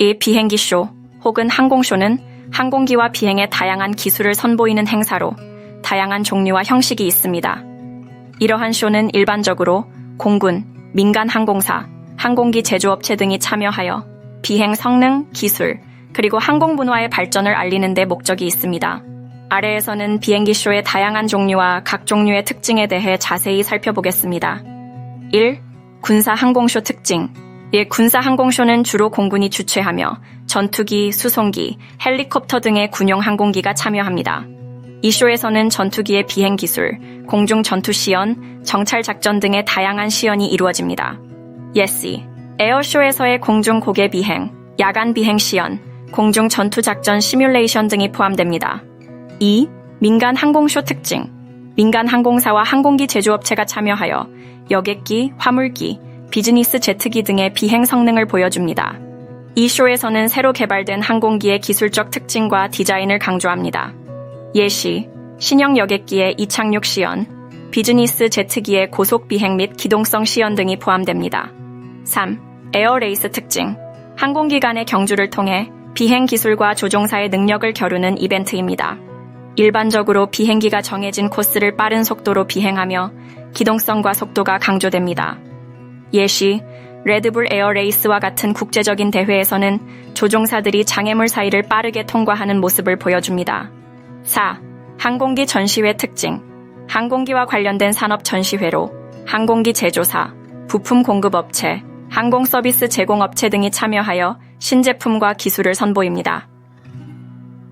이 비행기 쇼 혹은 항공쇼는 항공기와 비행의 다양한 기술을 선보이는 행사로 다양한 종류와 형식이 있습니다. 이러한 쇼는 일반적으로 공군, 민간 항공사, 항공기 제조업체 등이 참여하여 비행 성능, 기술, 그리고 항공 문화의 발전을 알리는 데 목적이 있습니다. 아래에서는 비행기 쇼의 다양한 종류와 각 종류의 특징에 대해 자세히 살펴보겠습니다. 1. 군사 항공쇼 특징 1. 군사 항공쇼는 주로 공군이 주최하며 전투기, 수송기, 헬리콥터 등의 군용 항공기가 참여합니다. 이 쇼에서는 전투기의 비행 기술, 공중 전투 시연, 정찰 작전 등의 다양한 시연이 이루어집니다. 예시 에어쇼에서의 공중 고개 비행, 야간 비행 시연, 공중 전투 작전 시뮬레이션 등이 포함됩니다. 2. 민간 항공쇼 특징 민간 항공사와 항공기 제조업체가 참여하여 여객기, 화물기, 비즈니스 제트기 등의 비행 성능을 보여줍니다. 이 쇼에서는 새로 개발된 항공기의 기술적 특징과 디자인을 강조합니다. 예시, 신형 여객기의 이착륙 시연, 비즈니스 제트기의 고속 비행 및 기동성 시연 등이 포함됩니다. 3. 에어레이스 특징. 항공기 간의 경주를 통해 비행 기술과 조종사의 능력을 겨루는 이벤트입니다. 일반적으로 비행기가 정해진 코스를 빠른 속도로 비행하며 기동성과 속도가 강조됩니다. 예시, 레드불 에어레이스와 같은 국제적인 대회에서는 조종사들이 장애물 사이를 빠르게 통과하는 모습을 보여줍니다. 4. 항공기 전시회 특징. 항공기와 관련된 산업 전시회로 항공기 제조사, 부품 공급업체, 항공 서비스 제공업체 등이 참여하여 신제품과 기술을 선보입니다.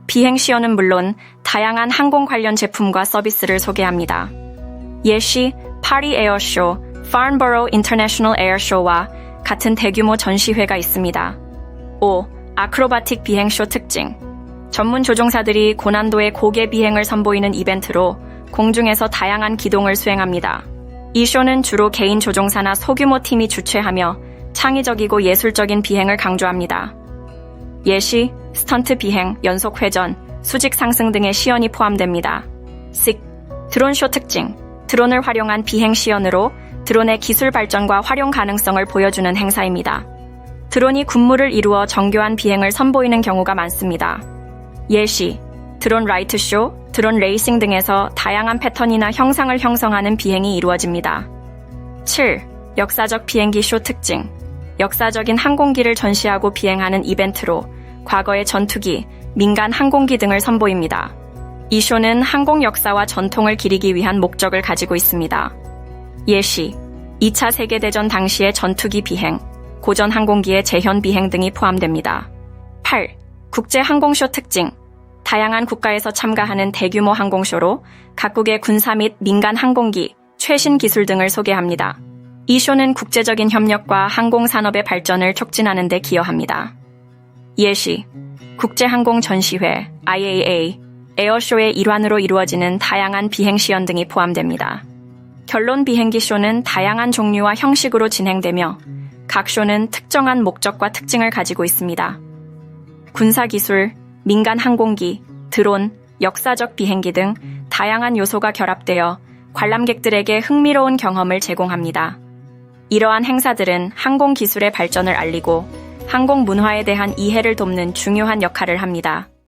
비행 시연은 물론 다양한 항공 관련 제품과 서비스를 소개합니다. 예시 파리 에어쇼, Farnborough International Airshow와 같은 대규모 전시회가 있습니다. 5. 아크로바틱 비행쇼 특징. 전문 조종사들이 고난도의 고개 비행을 선보이는 이벤트로 공중에서 다양한 기동을 수행합니다. 이 쇼는 주로 개인 조종사나 소규모 팀이 주최하며 창의적이고 예술적인 비행을 강조합니다. 예시, 스턴트 비행, 연속 회전, 수직 상승 등의 시연이 포함됩니다. 6. 드론쇼 특징. 드론을 활용한 비행 시연으로 드론의 기술 발전과 활용 가능성을 보여주는 행사입니다. 드론이 군무를 이루어 정교한 비행을 선보이는 경우가 많습니다. 예시, 드론 라이트쇼, 드론 레이싱 등에서 다양한 패턴이나 형상을 형성하는 비행이 이루어집니다. 7. 역사적 비행기 쇼 특징. 역사적인 항공기를 전시하고 비행하는 이벤트로 과거의 전투기, 민간 항공기 등을 선보입니다. 이 쇼는 항공 역사와 전통을 기리기 위한 목적을 가지고 있습니다. 예시, 2차 세계대전 당시의 전투기 비행, 고전 항공기의 재현 비행 등이 포함됩니다. 8. 국제 항공쇼 특징. 다양한 국가에서 참가하는 대규모 항공쇼로 각국의 군사 및 민간 항공기, 최신 기술 등을 소개합니다. 이 쇼는 국제적인 협력과 항공산업의 발전을 촉진하는 데 기여합니다. 예시, 국제항공 전시회, IAA, 에어쇼의 일환으로 이루어지는 다양한 비행 시연 등이 포함됩니다. 결론 비행기 쇼는 다양한 종류와 형식으로 진행되며 각 쇼는 특정한 목적과 특징을 가지고 있습니다. 군사기술, 민간 항공기, 드론, 역사적 비행기 등 다양한 요소가 결합되어 관람객들에게 흥미로운 경험을 제공합니다. 이러한 행사들은 항공 기술의 발전을 알리고 항공 문화에 대한 이해를 돕는 중요한 역할을 합니다.